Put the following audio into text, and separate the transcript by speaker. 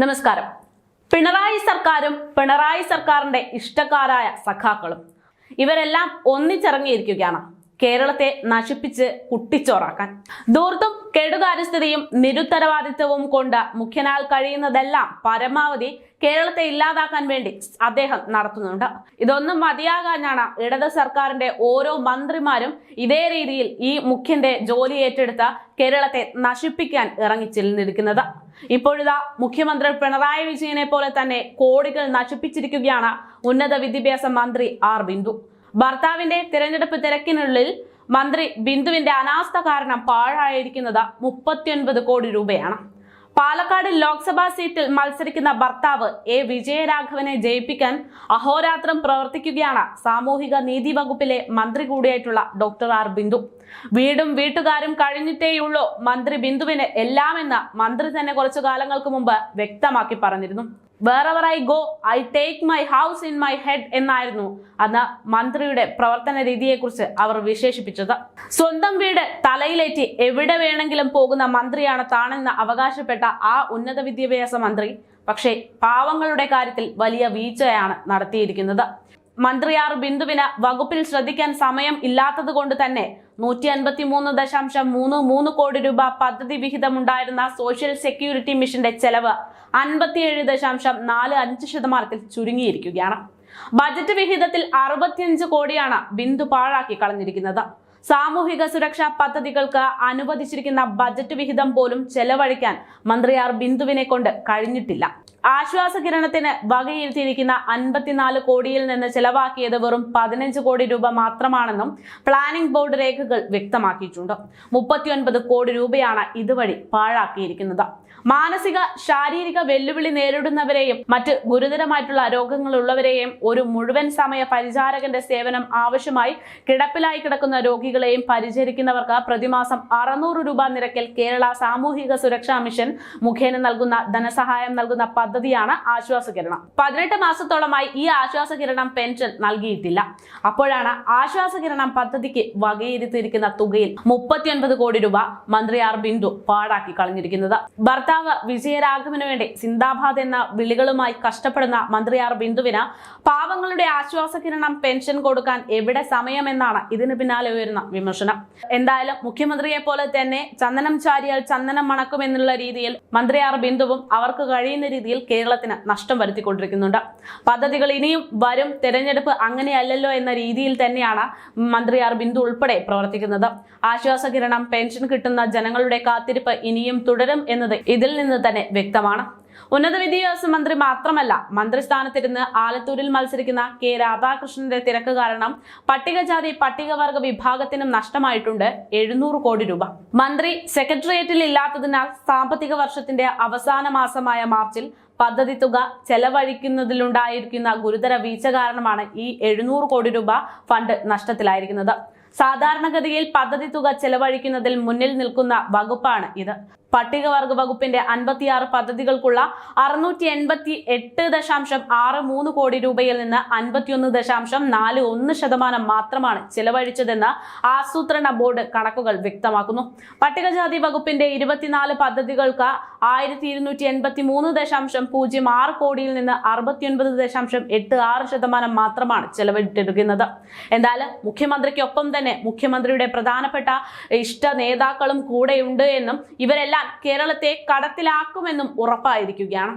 Speaker 1: നമസ്കാരം. പിണറായി സർക്കാരും പിണറായി സർക്കാരിന്റെ ഇഷ്ടക്കാരായ സഖാക്കളും ഇവരെല്ലാം ഒന്നിച്ചിറങ്ങിയിരിക്കുകയാണ്. കേരളത്തെ നശിപ്പിച്ച് കുട്ടിച്ചോറാക്കാൻ. ദൂർത്തും കെടുകാര്യസ്ഥതയും നിരുത്തരവാദിത്വവും കൊണ്ട് മുഖ്യനാൽ കഴിയുന്നതെല്ലാം പരമാവധി കേരളത്തെ ഇല്ലാതാക്കാൻ വേണ്ടി അദ്ദേഹം നടത്തുന്നുണ്ട്. ഇതൊന്നും മതിയാകാനാണ് ഇടത് സർക്കാരിന്റെ ഓരോ മന്ത്രിമാരും ഇതേ രീതിയിൽ ഈ മുഖ്യന്റെ ജോലി ഏറ്റെടുത്ത കേരളത്തെ നശിപ്പിക്കാൻ ഇറങ്ങിച്ചെല്ലിരിക്കുന്നത് ഇപ്പോഴിതാ മുഖ്യമന്ത്രി പിണറായി വിജയനെ പോലെ തന്നെ കോടികൾ നശിപ്പിച്ചിരിക്കുകയാണ് ഉന്നത വിദ്യാഭ്യാസ മന്ത്രി ആർ ബിന്ദു. ഭർത്താവിന്റെ തിരഞ്ഞെടുപ്പ് തിരക്കിനുള്ളിൽ മന്ത്രി ബിന്ദുവിന്റെ അനാസ്ഥ കാരണം പാഴായിരിക്കുന്നത് മുപ്പത്തിയൊൻപത് കോടി രൂപയാണ്. പാലക്കാട് ലോക്സഭാ സീറ്റിൽ മത്സരിക്കുന്ന ഭർത്താവ് എ വിജയരാഘവനെ ജയിപ്പിക്കാൻ അഹോരാത്രം പ്രവർത്തിക്കുകയാണ് സാമൂഹിക നീതി വകുപ്പിലെ മന്ത്രി കൂടിയായിട്ടുള്ള ഡോക്ടർ ആർ ബിന്ദു. വീടും വീട്ടുകാരും കഴിഞ്ഞിട്ടേയുള്ളൂ മന്ത്രി ബിന്ദുവിന് എല്ലാമെന്ന് മന്ത്രി തന്നെ കുറച്ചു കാലങ്ങൾക്ക് മുമ്പ് വ്യക്തമാക്കി പറഞ്ഞിരുന്നു. Wherever I go I take my house in my head എന്നായിരുന്നു അന്ന് മന്ത്രിയുടെ പ്രവർത്തന രീതിയെക്കുറിച്ച് അവർ വിശേഷിപ്പിച്ചത്. സ്വന്തം വീട് തലയിലേറ്റി എവിടെ വേണമെങ്കിലും പോകുന്ന മന്ത്രിയാണ് താണെന്ന് അവകാശപ്പെട്ട ആ ഉന്നത വിദ്യാഭ്യാസ മന്ത്രി. പക്ഷേ പാവങ്ങളുടെ കാര്യത്തിൽ വലിയ വീഴ്ചയാണ് നടത്തിയിരിക്കുന്നത്. മന്ത്രി ആർ ബിന്ദുവിന് വകുപ്പിൽ ശ്രദ്ധിക്കാൻ സമയം ഇല്ലാത്തത് കൊണ്ട് തന്നെ നൂറ്റി അൻപത്തി മൂന്ന് ദശാംശം മൂന്ന് മൂന്ന് കോടി രൂപ പദ്ധതി വിഹിതമുണ്ടായിരുന്ന സോഷ്യൽ സെക്യൂരിറ്റി മിഷന്റെ ചെലവ് അൻപത്തിയേഴ് ദശാംശം നാല് അഞ്ച് ശതമാനത്തിൽ ചുരുങ്ങിയിരിക്കുകയാണ്. ബജറ്റ് വിഹിതത്തിൽ അറുപത്തിയഞ്ച് കോടിയാണ് ബിന്ദു പാഴാക്കി കളഞ്ഞിരിക്കുന്നത്. സാമൂഹിക സുരക്ഷാ പദ്ധതികൾക്ക് അനുവദിച്ചിരിക്കുന്ന ബജറ്റ് വിഹിതം പോലും ചെലവഴിക്കാൻ മന്ത്രി ആർ ബിന്ദുവിനെ കൊണ്ട് കഴിഞ്ഞിട്ടില്ല. ആശ്വാസ കിരണത്തിന് വകയിരുത്തിയിരിക്കുന്ന അൻപത്തിനാല് കോടിയിൽ നിന്ന് ചെലവാക്കിയത് വെറും പതിനഞ്ച് കോടി രൂപ മാത്രമാണെന്നും പ്ലാനിംഗ് ബോർഡ് രേഖകൾ വ്യക്തമാക്കിയിട്ടുണ്ട്. മുപ്പത്തിയൊൻപത് കോടി രൂപയാണ് ഇതുവഴി പാഴാക്കിയിരിക്കുന്നത്. മാനസിക ശാരീരിക വെല്ലുവിളി നേരിടുന്നവരെയും മറ്റ് ഗുരുതരമായിട്ടുള്ള രോഗങ്ങളുള്ളവരെയും ഒരു മുഴുവൻ സമയ പരിചാരകന്റെ സേവനം ആവശ്യമായി കിടപ്പിലായി കിടക്കുന്ന രോഗികളെയും പരിചരിക്കുന്നവർക്ക് പ്രതിമാസം അറുന്നൂറ് രൂപ നിരക്കിൽ കേരള സാമൂഹിക സുരക്ഷാ മിഷൻ മുഖേന നൽകുന്ന ധനസഹായം നൽകുന്ന പദ്ധതിയാണ് ആശ്വാസ കിരണം. പതിനെട്ട് മാസത്തോളമായി ഈ ആശ്വാസ കിരണം പെൻഷൻ നൽകിയിട്ടില്ല. അപ്പോഴാണ് ആശ്വാസ കിരണം പദ്ധതിക്ക് വകയിരുത്തിയിരിക്കുന്ന തുകയിൽ മുപ്പത്തിയൊൻപത് കോടി രൂപ മന്ത്രി ആർ ബിന്ദു പാഴാക്കി കളഞ്ഞിരിക്കുന്നത്. ഭർത്താവ് വിജയരാഘവന് വേണ്ടി സിന്ദാബാദ് എന്ന വിളികളുമായി കഷ്ടപ്പെടുന്ന മന്ത്രി ആർ ബിന്ദുവിന് പാവങ്ങളുടെ ആശ്വാസ കിരണം പെൻഷൻ കൊടുക്കാൻ എവിടെ സമയമെന്നാണ് ഇതിന് പിന്നാലെ ഉയരുന്ന വിമർശനം. എന്തായാലും മുഖ്യമന്ത്രിയെ പോലെ തന്നെ ചന്ദനം ചാരിയാൽ ചന്ദനം മണക്കുമെന്നുള്ള രീതിയിൽ മന്ത്രി ആർ ബിന്ദുവും അവർക്ക് കഴിയുന്ന രീതിയിൽ കേരളത്തിന് നഷ്ടം വരുത്തിക്കൊണ്ടിരിക്കുന്നുണ്ട്. പദ്ധതികൾ ഇനിയും വരും തെരഞ്ഞെടുപ്പ് അങ്ങനെയല്ലല്ലോ എന്ന രീതിയിൽ തന്നെയാണ് മന്ത്രി ആർ ബിന്ദു ഉൾപ്പെടെ പ്രവർത്തിക്കുന്നത്. ആശ്വാസ കിരണം പെൻഷൻ കിട്ടുന്ന ജനങ്ങളുടെ കാത്തിരിപ്പ് ഇനിയും തുടരും എന്നത് ഇതിൽ നിന്ന് തന്നെ വ്യക്തമാണ്. ഉന്നത വിദ്യാഭ്യാസ മന്ത്രി മാത്രമല്ല മന്ത്രിസ്ഥാനത്തിരുന്ന് ആലത്തൂരിൽ മത്സരിക്കുന്ന കെ രാധാകൃഷ്ണന്റെ തിരക്ക് കാരണം പട്ടികജാതി പട്ടികവർഗ വിഭാഗത്തിനും നഷ്ടമായിട്ടുണ്ട് എഴുന്നൂറ് കോടി രൂപ. മന്ത്രി സെക്രട്ടേറിയറ്റിൽ ഇല്ലാത്തതിനാൽ സാമ്പത്തിക വർഷത്തിന്റെ അവസാന മാസമായ മാർച്ചിൽ പദ്ധതി തുക ചെലവഴിക്കുന്നതിലുണ്ടായിരിക്കുന്ന ഗുരുതര വീഴ്ച കാരണമാണ് ഈ എഴുന്നൂറ് കോടി രൂപ ഫണ്ട് നഷ്ടത്തിലായിരിക്കുന്നത്. സാധാരണഗതിയിൽ പദ്ധതി തുക ചെലവഴിക്കുന്നതിൽ മുന്നിൽ നിൽക്കുന്ന വകുപ്പാണ് ഇത്. പട്ടികവർഗ വകുപ്പിന്റെ അൻപത്തിയാറ് പദ്ധതികൾക്കുള്ള അറുന്നൂറ്റി എൺപത്തി എട്ട് ദശാംശം ആറ് മൂന്ന് കോടി രൂപയിൽ നിന്ന് അൻപത്തിയൊന്ന് ദശാംശം നാല് ഒന്ന് ശതമാനം മാത്രമാണ് ചെലവഴിച്ചതെന്ന് ആസൂത്രണ ബോർഡ് കണക്കുകൾ വ്യക്തമാക്കുന്നു. പട്ടികജാതി വകുപ്പിന്റെ ഇരുപത്തിനാല് പദ്ധതികൾക്ക് ആയിരത്തി ഇരുന്നൂറ്റി എൺപത്തി മൂന്ന് ദശാംശം പൂജ്യം ആറ് കോടിയിൽ നിന്ന് അറുപത്തിയൊൻപത് ദശാംശം എട്ട് ആറ് ശതമാനം മാത്രമാണ് ചെലവിട്ടിരിക്കുന്നത്. എന്തായാലും മുഖ്യമന്ത്രിക്കൊപ്പം തന്നെ മുഖ്യമന്ത്രിയുടെ പ്രധാനപ്പെട്ട ഇഷ്ട നേതാക്കളും കൂടെയുണ്ട് എന്നും ഇവരെല്ലാം കേരളത്തെ കടത്തിലാക്കുമെന്നും ഉറപ്പായിരിക്കുകയാണ്.